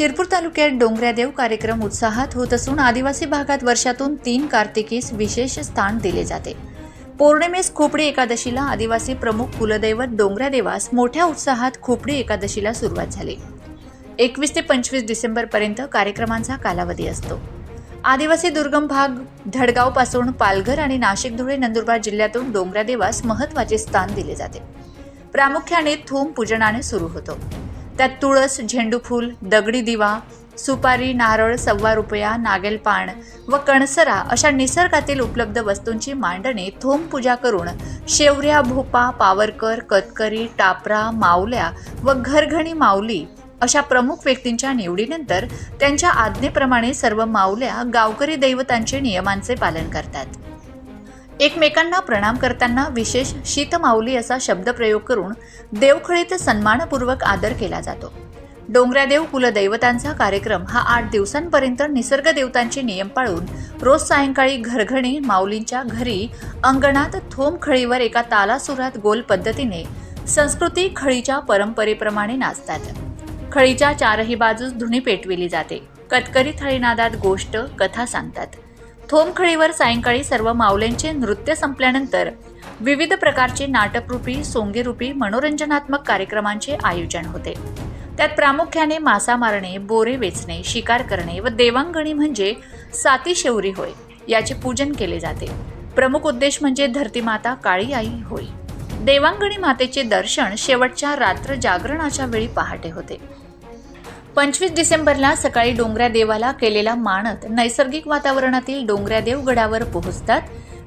शिरपूर तालुक्यात डोंगऱ्यादेव कार्यक्रम उत्साहात होत असून आदिवासी भागात वर्षातून तीन कार्तिकीस विशेष स्थान दिले जाते. पौर्णिमेस खोपडी एकादशीला आदिवासी प्रमुख कुलदैवत डोंगऱ्यादेवास मोठ्या उत्साहात खोपडी एकादशीला सुरुवात झाली. एकवीस ते पंचवीस डिसेंबरपर्यंत कार्यक्रमांचा कालावधी असतो. आदिवासी दुर्गम भाग धडगावपासून पालघर आणि नाशिक धुळे नंदुरबार जिल्ह्यातून डोंगरादेवास महत्त्वाचे स्थान दिले जाते. प्रामुख्याने थूम पूजनाने सुरू होतो. त्यात तुळस झेंडूफूल दगडी दिवा सुपारी नारळ सव्वा रुपया नागेलपान व कणसरा अशा निसर्गातील उपलब्ध वस्तूंची मांडणी थोम पूजा करून शेवऱ्या भोपा पावरकर कतकरी टापरा मावल्या व घरघणी माऊली अशा प्रमुख व्यक्तींच्या निवडीनंतर त्यांच्या आज्ञेप्रमाणे सर्व माऊल्या गावकरी दैवतांचे नियमांचे पालन करतात. एकमेकांना प्रणाम करताना विशेष शीतमाऊली असा शब्दप्रयोग करून देवखळीत सन्मानपूर्वक आदर केला जातो. डोंगरादेव कुलदैवतांचा कार्यक्रम हा आठ दिवसांपर्यंत निसर्ग देवतांचे नियम पाळून रोज सायंकाळी घरघणी माऊलींच्या घरी अंगणात थोम खळीवर एका तालासुरात गोल पद्धतीने संस्कृती खळीच्या परंपरेप्रमाणे नाचतात. खळीच्या चारही बाजूस धुणी पेटविली जाते. कतकरी थळीनादात गोष्ट कथा सांगतात. थोमखळीवर सायंकाळी सर्व माऊलेंचे नृत्य संपल्यानंतर विविध प्रकारचे नाटकरूपी सोंगेरूपी मनोरंजनात्मक कार्यक्रमांचे आयोजन होते. त्यात प्रामुख्याने मासा मारणे बोरे वेचणे शिकार करणे व देवांगणी म्हणजे साती शेवरी होय याचे पूजन केले जाते. प्रमुख उद्देश म्हणजे धरतीमाता काळी आई होय. देवांगणी मातेचे दर्शन शेवटच्या रात्र जागरणाच्या वेळी पहाटे होते. पंचवीस डिसेंबरला सकाळी डोंगऱ्या देवाला केलेला मानत नैसर्गिक वातावरणातील डोंगऱ्यादेव गडावर पोहोचतात.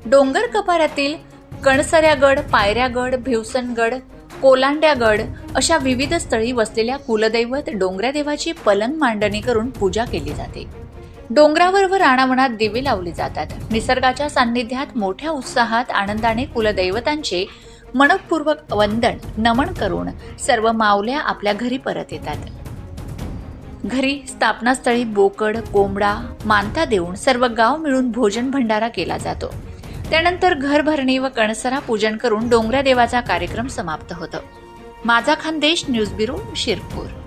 डोंगर कपाऱ्यातील कणसऱ्यागड पायऱ्यागड भिवसनगड कोलांड्यागड अशा विविध स्थळी वसलेल्या कुलदैवत डोंगऱ्या देवाची पलंग मांडणी करून पूजा केली जाते. डोंगरावर व राणावणात दिवे लावले जातात. निसर्गाच्या सान्निध्यात मोठ्या उत्साहात आनंदाने कुलदैवतांचे मनपूर्वक वंदन नमन करून सर्व मावल्या आपल्या घरी परत येतात. घरी स्थापनास्थळी बोकड कोंबडा मानता देऊन सर्व गाव मिळून भोजन भंडारा केला जातो. त्यानंतर घरभरणी व कणसरा पूजन करून डोंगऱ्या देवाचा कार्यक्रम समाप्त होतो. माझा खानदेश न्यूज ब्युरो शिरपूर.